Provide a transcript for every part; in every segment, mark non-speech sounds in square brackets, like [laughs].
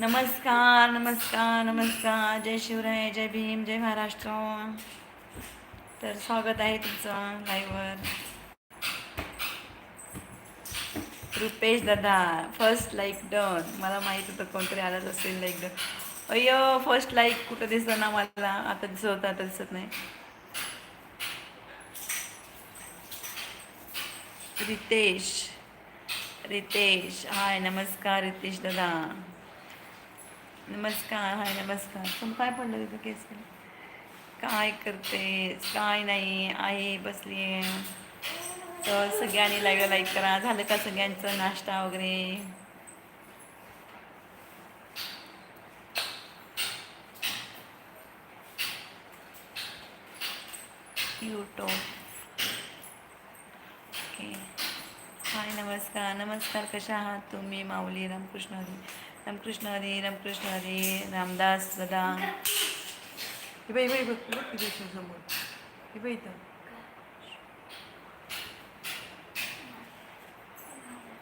नमस्कार नमस्कार नमस्कार. जय शिवराय जय भीम जय महाराष्ट्र. तर स्वागत आहे तुमचं लाईव्हवर रुपेश दादा फर्स्ट लाईक डन मला माहीत होतं कोणतरी आलंच असेल लाईक डन अय्यो फर्स्ट लाईक कुठं दिसत ना मला? आता दिसत होतं आता दिसत नाही. रितेश रितेश. हाय नमस्कार रितेश दादा. नमस्कार हाय नमस्कार. तुम काय पडलं तिथं केस काय करतेस काय नाही आहे बसली आहे. तर सगळ्यांनी लाईव्ह लाईक करा. झालं का सगळ्यांचं नाश्ता वगैरे? यूट्यूब ओके हाय नमस्कार. नमस्कार कशा आहात तुम्ही? माऊली रामकृष्ण हरी. रामकृष्ण हरी रामकृष्ण हरी रामदास दादा हे बाई बाई बघ बघ तिथे समोर. हे बाई इथं.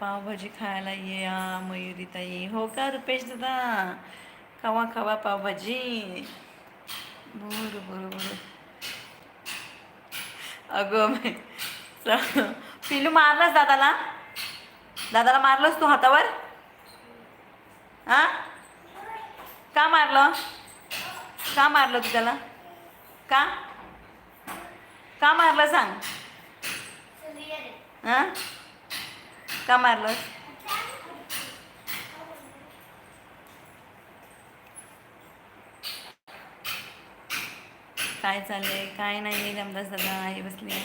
पावभाजी खायला ये या मयुरीताई हो का रुपेश दादा? खावा खावा पावभाजी. बरं बरं बरं. अगं पिलू मारलंस दादाला? दादाला मारलंस तू हातावर? हा? का मारलं? का मारलं तू त्याला? का? का मारलं सांग? हां? का मारलं? काय चाललंय? काय नाही रामदास दादा आहे बसले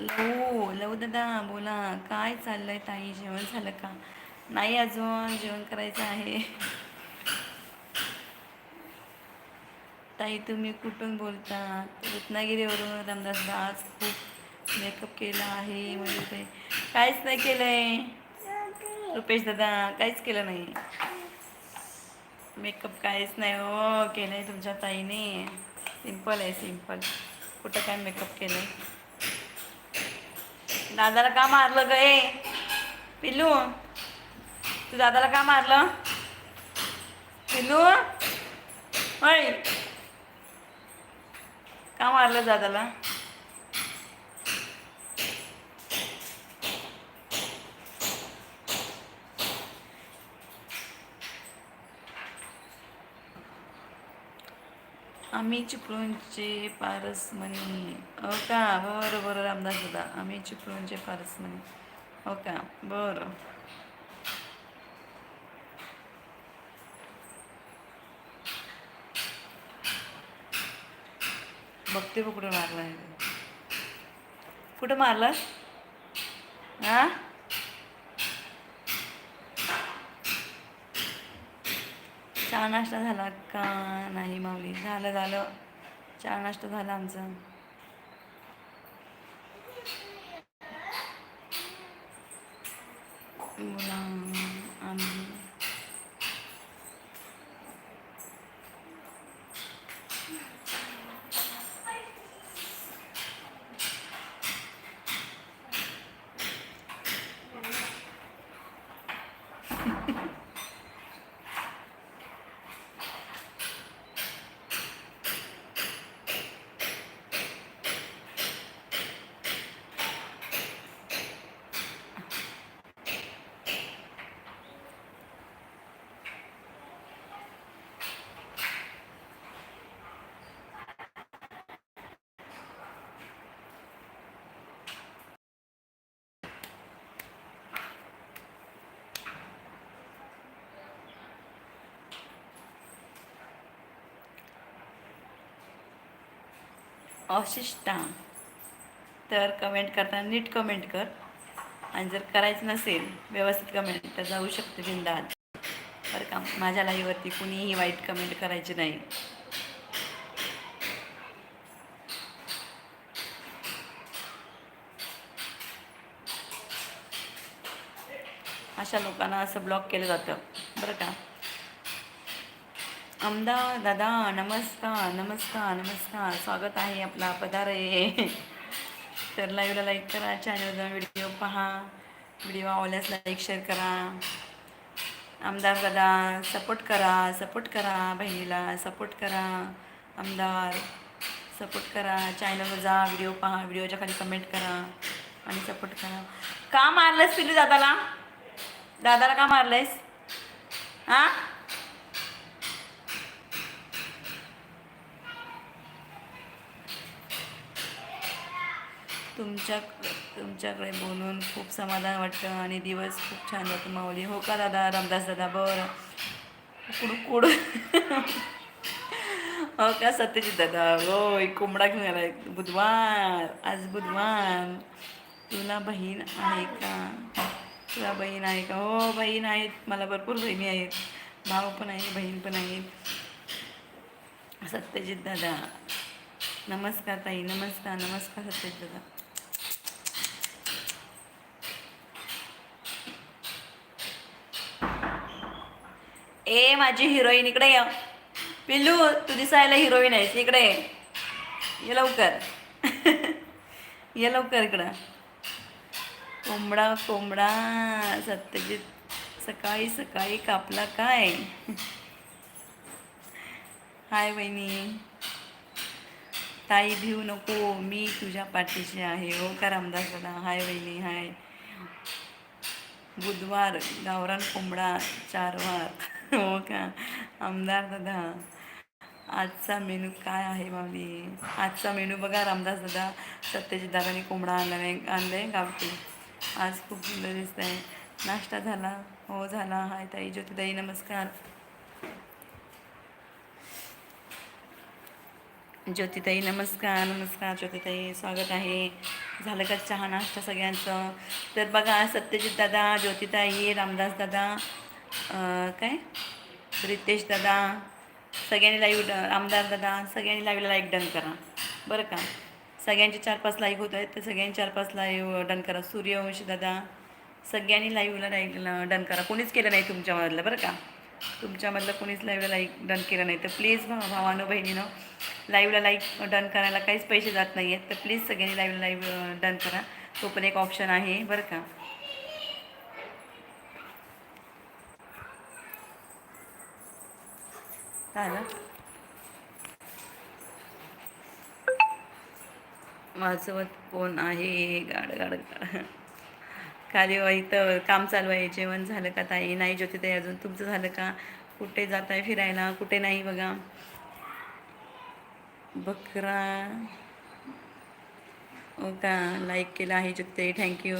लव लव दादा बोला. काय चाललंय ताई? जेवण झालं का? नाही अजून जेवण करायचं आहे. ताई तुम्ही कुठून बोलता रत्नागिरीवरून रामदास दास खूप मेकअप केला आहे म्हणजे ते काहीच नाही केलंय. रुपेश दादा काहीच केलं नाही. मेकअप काहीच नाही हो केलं आहे तुमच्या ताईने. सिंपल आहे सिंपल कुठं काय मेकअप केलं आहे दादाला का मारलं ग ए तू दादाला का मारलं? पिल्लू? होय का मारलं दादाला? आम्ही चिपळूणचे पारसमणी. हो का? बरं बरं रामदास दादा. आम्ही चिपळूणचे पारसमणी. हो का? बरं. बघते बघ कुठं मारलं आहे कुठं मारलं हां? चहा नाश्ता झाला का नाही माऊली? झालं झालं. चहा नाश्ता झाला आमचा. बोला आम्ही अशिष्टा तर कमेंट करताना नीट कमेंट कर. आणि जर करायचं नसेल व्यवस्थित कमेंट तर जाऊ शकते बिंदात बरं का माझ्या लाईवरती कुणीही वाईट कमेंट करायची नाही. अशा लोकांना असं ब्लॉक केलं जातं. बरं का? अमदावाद दादा नमस्कार नमस्कार नमस्कार. स्वागत आहे आपला पदार. आहे तर लाईव्हला लाईक करा चॅनलला व्हिडिओ पहा. व्हिडिओ आवडल्यास लाईक शेअर करा. आमदार दादा सपोर्ट करा सपोर्ट करा. बहिणीला सपोर्ट करा. आमदार सपोर्ट करा. चॅनलवर जा व्हिडिओ पहा. व्हिडिओच्या खाली कमेंट करा. आणि सपोर्ट करा. का मारलंस पिलू दादाला? दादाला का मारलंयस? हां? तुमच्या तुमच्याकडे बोलून खूप समाधान वाटतं आणि दिवस खूप छान जातो माऊली. हो का दादा? रामदास दादा बरं. कुड कुड. हो का? सत्यजित दादा होय. कोंबडा घेऊन आला बुधवार. आज बुधवार. तुला बहीण आहे का? तुला बहीण आहे का? हो बहीण आहेत. मला भरपूर बहिणी आहेत. भाऊ पण आहे बहीण पण आहेत सत्यजित दादा नमस्कार ताई. नमस्कार नमस्कार सत्यजित दादा. ए माझी हिरोईन इकडे ये. पिल्लू तू दिसायला हिरोईन आहेस. इकडे ये. ये लवकर. [laughs] ये लवकर इकडं. कोंबडा कोंबडा. सत्यजित सकाळी सकाळी कापला काय? [laughs] हाय बहिणी ताई भिऊ नको. मी तुझ्या पाठीशी आहे. हो का रामदास दादा हाय बहिणी हाय. बुधवार गावरान कोंबडा चारवार. हो का आमदार दादा. आजचा मेनू काय आहे माऊली? आजचा मेनू बघा रामदास दादा सत्यजित दादाने कोंबडा आणला आणलं आहे गावठी. आज खूप सुंदर दिसत आहे नाश्ता झाला हो झाला. हाय ताई ज्योतिताई नमस्कार. ज्योतिताई नमस्कार नमस्कार ज्योतिताई स्वागत आहे. झालं का चहा नाश्ता सगळ्यांचं? तर बघा सत्यजित दादा ज्योतिताई रामदास दादा काय? रितेश दादा सगळ्यांनी लाईव्ह ड आमदार दादा सगळ्यांनी लाईव्हला लाईक डन करा. बरं का? सगळ्यांचे चार पाच लाईक होत आहेत तर सगळ्यांनी चार पाच लाईव्ह डन करा. सूर्यवंशी दादा सगळ्यांनी लाईव्हला लाईक डन करा. कोणीच केलं नाही तुमच्यामधलं बरं का? तुमच्यामधलं कोणीच लाईव्हला लाईक डन केलं नाही. तर प्लीज भावा भावानो बहिणीनं लाईव्हला लाईक डन करायला काहीच पैसे जात नाही आहेत तर प्लीज सगळ्यांनी लाईव्हला लाईव्ह डन करा. तो पण एक ऑप्शन आहे बरं का? काय झालं माझ्यासोबत कोण आहे? गाड गाड गाड खाली व इथं काम चालू आहे. जेवण झालं का ताई? नाही ज्योती ताई अजून तुमचं झालं का? कुठे जात आहे फिरायला? कुठे नाही बघा. बकरा. हो का? लाईक केलं आहे ज्योती थँक्यू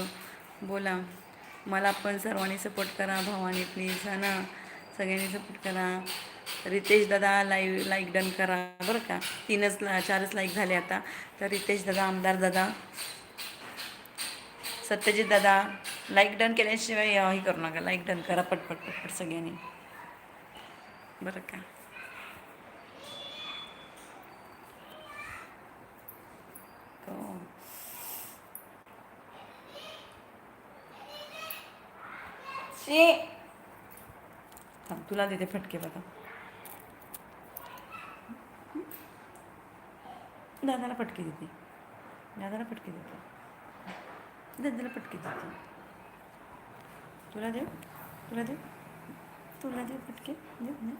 बोला. मला पण सर्वांनी सपोर्ट करा. भावानी प्लीज हा ना? सगळ्यांनी सपोर्ट करा. रितेश दादा लाईव्ह लाईक डन करा बरं का. तीनच ला चारच लाईक झाले आता. तर रितेश दादा आमदार दादा सत्यजित दादा लाईक डन केल्याशिवाय हे करू नका. लाईक डन करा पटपट पटपट सगळ्यांनी. बरं का. तुला देते फटके बघा. दादाला पटकी देते. दादाला पटकी देते. दादाला पटकी देते. तुला देऊ? तुला देऊ? तुला देऊ पटके देऊ दे.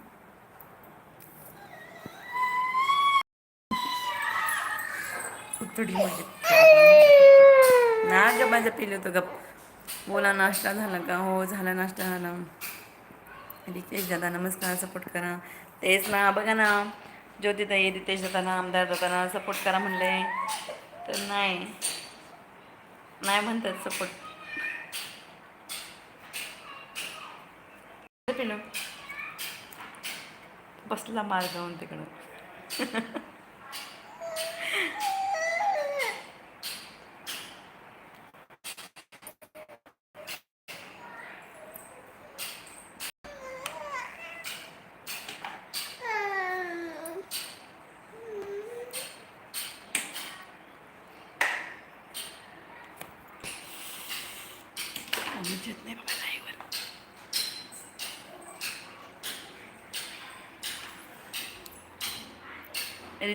उतडी म्हणजे ना ग माझं पिलं होतं गप. बोला नाश्ता झाला का? हो झाला नाश्ता झाला. रितेश दादा नमस्कार सपोर्ट करा. तेच ना बघा ना. ज्योतिताई रितेश दादांना आमदार दादांना सपोर्ट करा म्हणले. तर नाही. नाही म्हणतात सपोर्ट पिलो बसला मार जाऊन तिकडं [laughs] आम्हीच येत नाही बाबा लाईव्हवर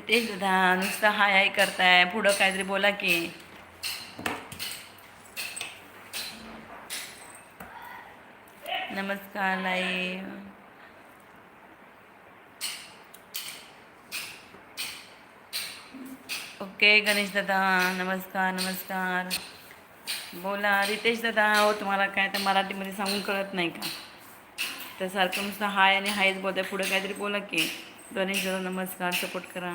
रितेश दादा नुसतं हाय हाय करताय पुढं काहीतरी बोला की. नमस्कार लाई ओके गणेश दादा नमस्कार नमस्कार. बोला रितेश दादा हो तुम्हाला काय तर मराठीमध्ये सांगून कळत नाही का? तर सारखं नुसतं हाय आणि हायच बोलताय पुढे काहीतरी बोला की. गणेश दादा नमस्कार सपोर्ट करा.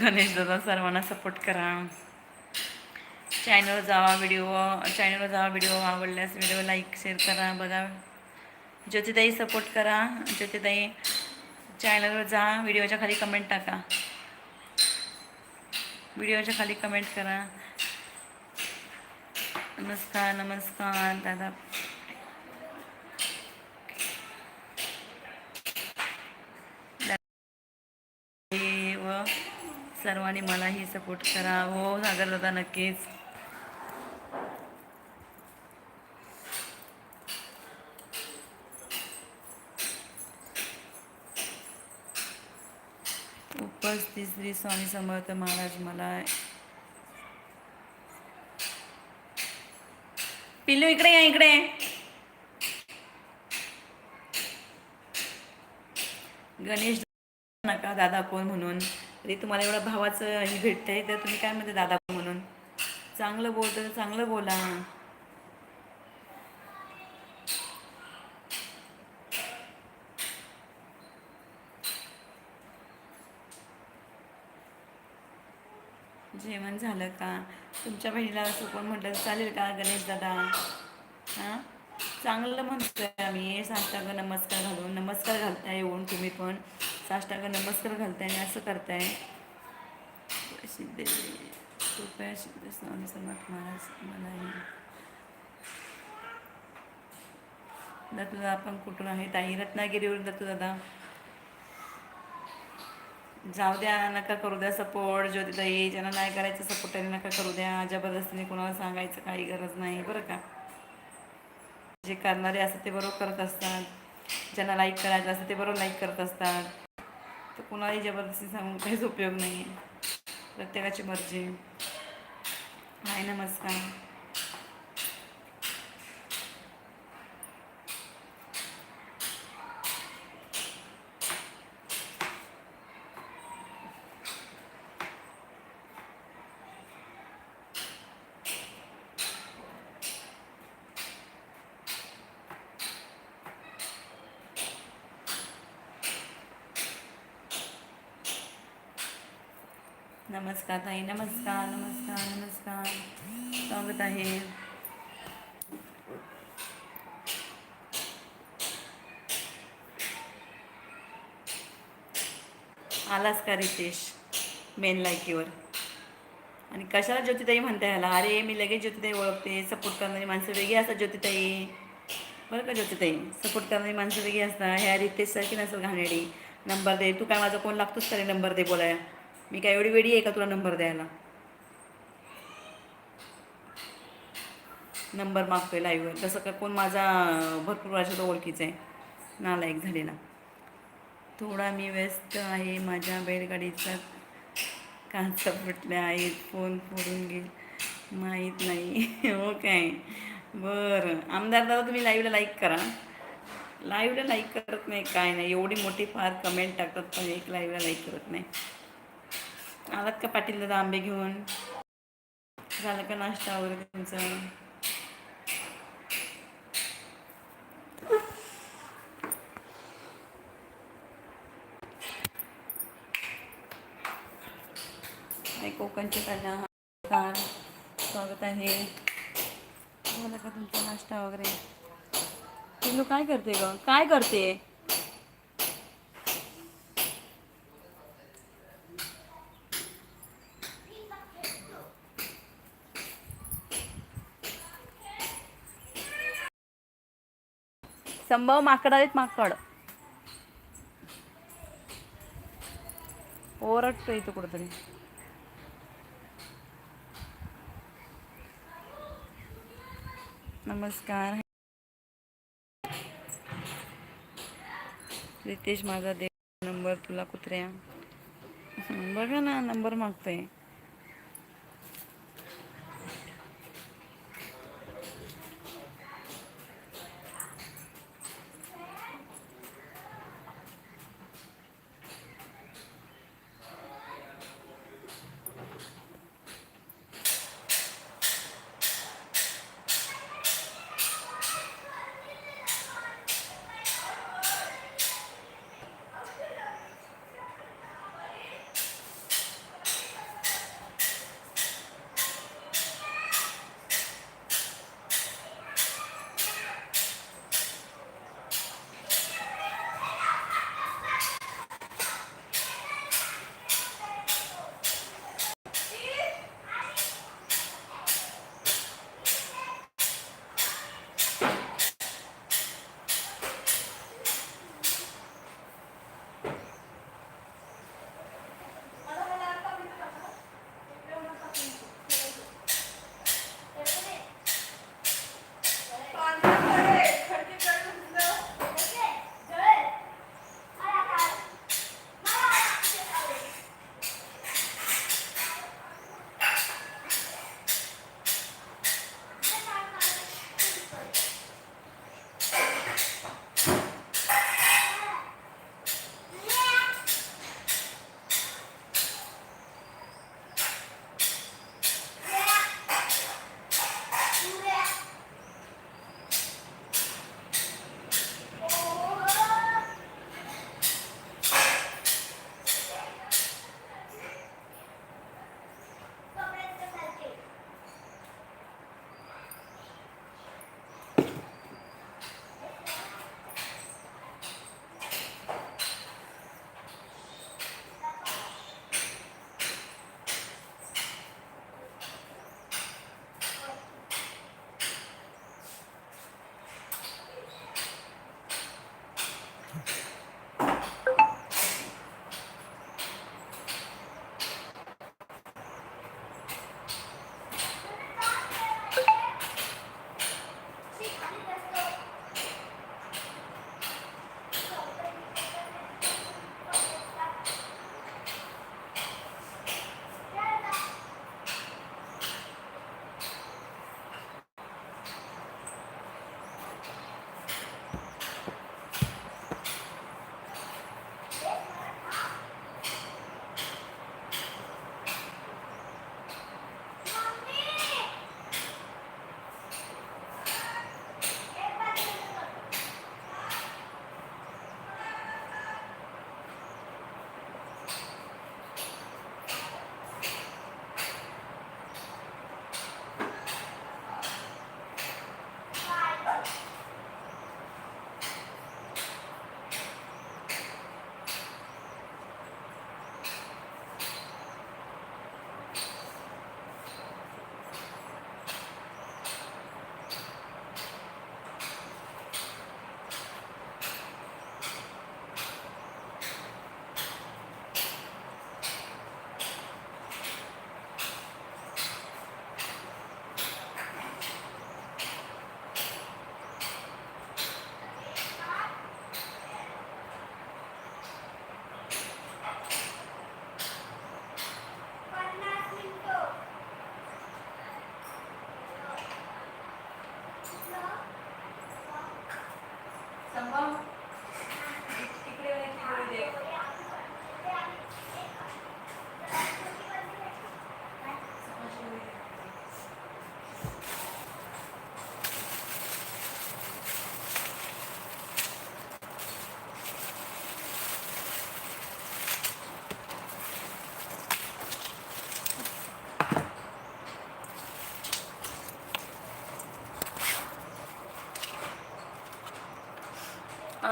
गणेश दादा सर्वांना सपोर्ट करा. चॅनल जावा व्हिडिओ चॅनलवर जावा व्हिडिओ आवडल्यास व्हिडिओ लाईक शेअर करा. बघा. ज्योतिताई सपोर्ट करा. ज्योतिताई चॅनलवर जा. व्हिडिओच्या खाली कमेंट टाका. व्हिडिओच्या खाली कमेंट करा. नमस्कार नमस्कार दादा. सर्वांनी मलाही सपोर्ट करा. हो सागर दादा नक्कीच. उपस्थित श्री स्वामी समर्थ महाराज मला पिल्लू इकडे या इकडे. गणेश नका दादा कोण म्हणून? तरी तुम्हाला एवढं भावाचं हे आहे तर तुम्ही काय म्हणते दादा म्हणून? चांगलं बोलतं तर चांगलं बोला. जेवण झालं का? तुमच्या बहिणीला असं कोण म्हटलं चालेल का गणेश दादा? हां? चांगलं म्हणतोय आम्ही साष्टांग नमस्कार घालून नमस्कार घालताय येऊन तुम्ही पण. साष्टांग नमस्कार घालताय आणि असं करताय. कृपया सिद्ध स्वामी समर्थ महाराज मला दत्तू दादा आपण कुठून आहे? ताई रत्नागिरीवरून दत्तू दादा जाऊ द्या नका करू द्या सपोर्ट. ज्योतिताई ज्यांना नाही करायचं सपोर्ट त्यांनी नका करू द्या. जबरदस्तीने कोणाला सांगायचं काही गरज नाही बरं का? जे करणारे असतात ते बरोबर करत असतात. ज्यांना लाईक करायचं असतं ते बरोबर लाईक करत असतात. तर कुणालाही जबरदस्ती सांगून काहीच उपयोग नाही प्रत्येकाची मर्जी हाय नमस्कार. नमस्कार ताई नमस्कार नमस्कार नमस्कार. स्वागत आहे. आलास का रितेश? मेन लायकीवर आणि कशाला ज्योतिताई म्हणता ह्याला? अरे मी लगेच ज्योतिताई ओळखते. सपोर्ट करणारी माणसं वेगळी असतात ज्योतिताई. बरं का ज्योतिताई? सपोर्ट करणारी माणसं वेगळी असतात. ह्या रितेश सारखी नसेल घाणेडी नंबर दे. तू काय माझा कोण लागतोच तरी नंबर दे बोलाय. मी काय एवढी वेळी आहे का तुला नंबर द्यायला? नंबर मागतोय लाईव्हवर तसं का कोण माझा भरपूर वर्षाचा ओळखीचा आहे. नालायक झालेला. थोडा मी व्यस्त आहे. माझ्या बैलगाडीचा काचा फुटल्या आहेत फोन फोडून घे माहीत नाही. [laughs] हो काय? बरं. आमदार दादा तुम्ही लाईव्हला लाईक करा. लाईव्हला लाईक करत नाही काय नाही. एवढी मोठी फार कमेंट टाकतात पण एक लाईव्हला लाईक करत नाही. आलात का पाटील दादा आंबे घेऊन? झालं का नाश्ता वगैरे तुमचा? कोकणचे कन्या स्वागत आहे. झालं का तुमचा नाश्ता वगैरे? पिल्लू काय करते ग? काय करते? संभव माकड आहेत माकड. ओरडतो इथं कुठंतरी. नमस्कार. रितेश माझा दे नंबर तुला कुत्र्या. बघा ना नंबर मागतोय.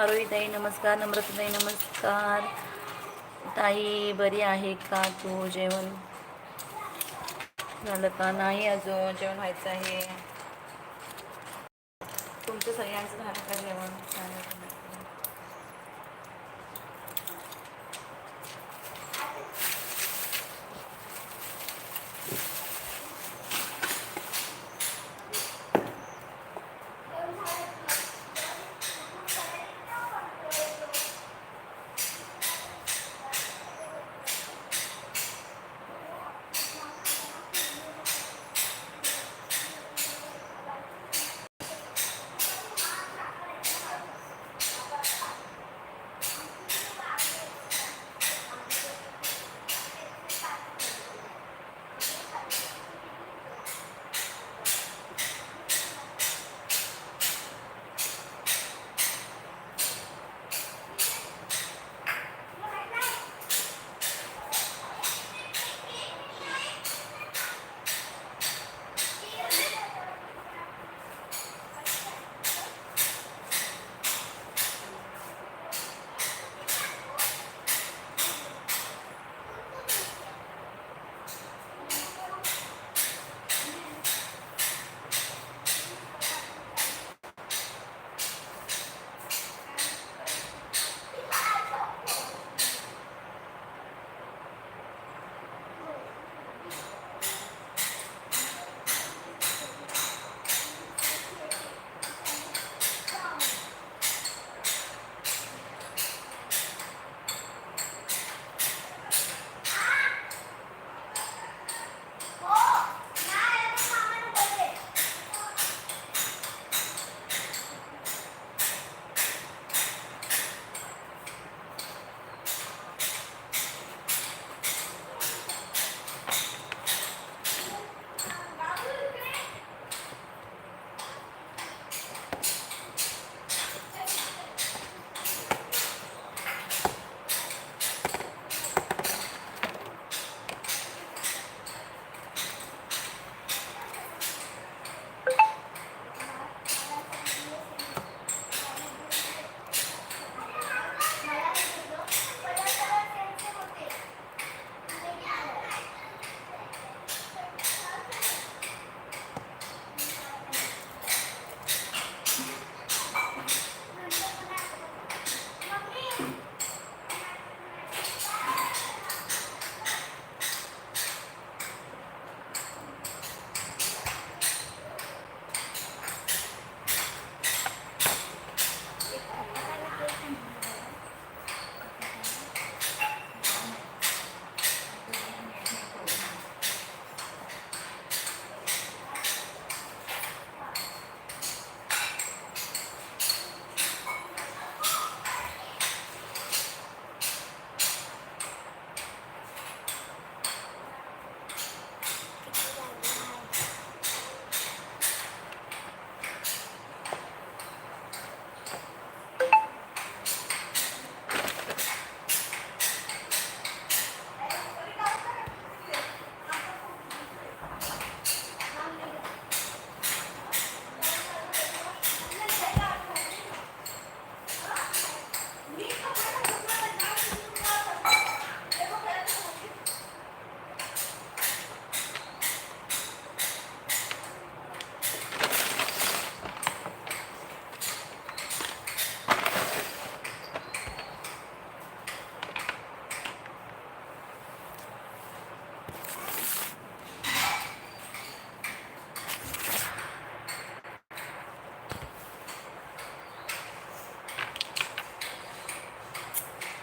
आरोहीताई नमस्कार. नम्रताताई नमस्कार. ताई बरी आहे का तू जेवण? झालं का? नाही अजून. जेवण व्हायचं आहे. तुमचं सगळ्यांचं झालं का जेवण?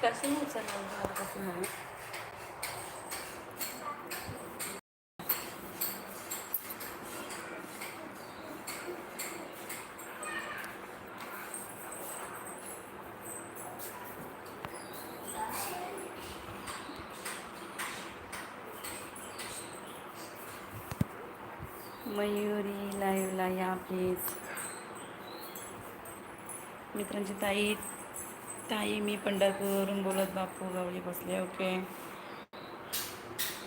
कसं नाही उचलणार कसं नाही मयुरी लाईव्हला या प्लीज मित्रांची ताई ताई मी पंढरपूरवरून बोलत बापू गावली बसले ओके.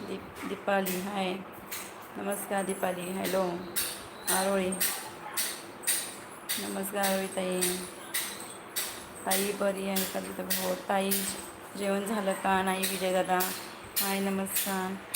दीप दीपाली हाय. नमस्कार दीपाली. हॅलो. आरोळी. नमस्कार आरोळी ताई. ताई बरी आहे का तिथं? भाऊ ताई जेवण झालं का? नाही विजय दादा हाय नमस्कार.